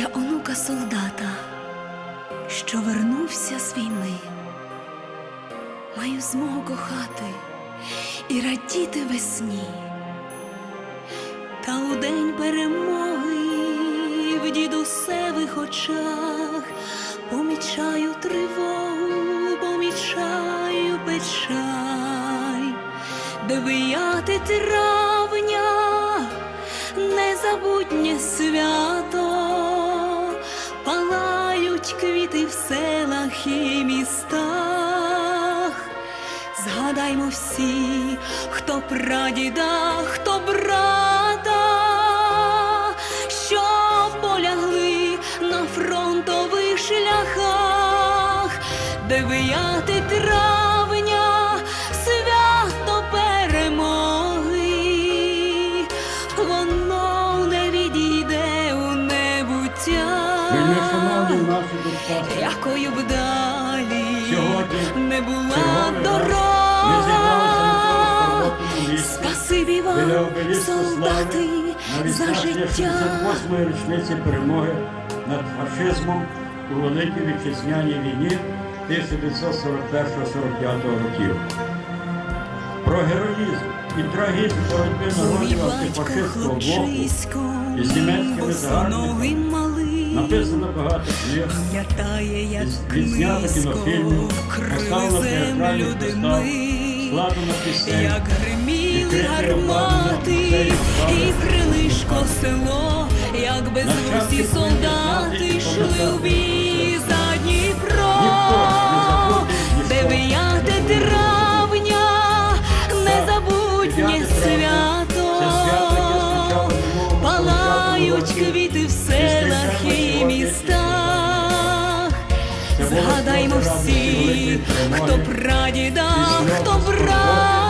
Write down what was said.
Я онука солдата, що вернувся з війни. Маю змогу кохати і радіти весні. Та у день перемоги в дідусевих очах помічаю тривогу, помічаю печаль, дев'яте травня, незабутнє свято, палають квіти в селах і містах. Згадаймо всі, хто прадіда, хто брата, що полягли на фронтових шляхах, дев'яте травня, свято перемоги, воно не відійде у небуття. Якою б далі Сьогодні не була дорога, спасибі вам, солдати, за життя. 68-ї річниці перемоги над фашизмом у Великій Вітчизняній війні 1941-45 років. Про героїзм і трагізм боротьби народів антифашистського блоку із німецькими малий, написано багато книг. пам'ятає, як відзнято кінофільмів, поставлено землю вистав, складено пісень, як гриміли відкриті гармати, і крилишко село, як без русі солдати Згадаймо всі, хто прадіда, хто скорботи,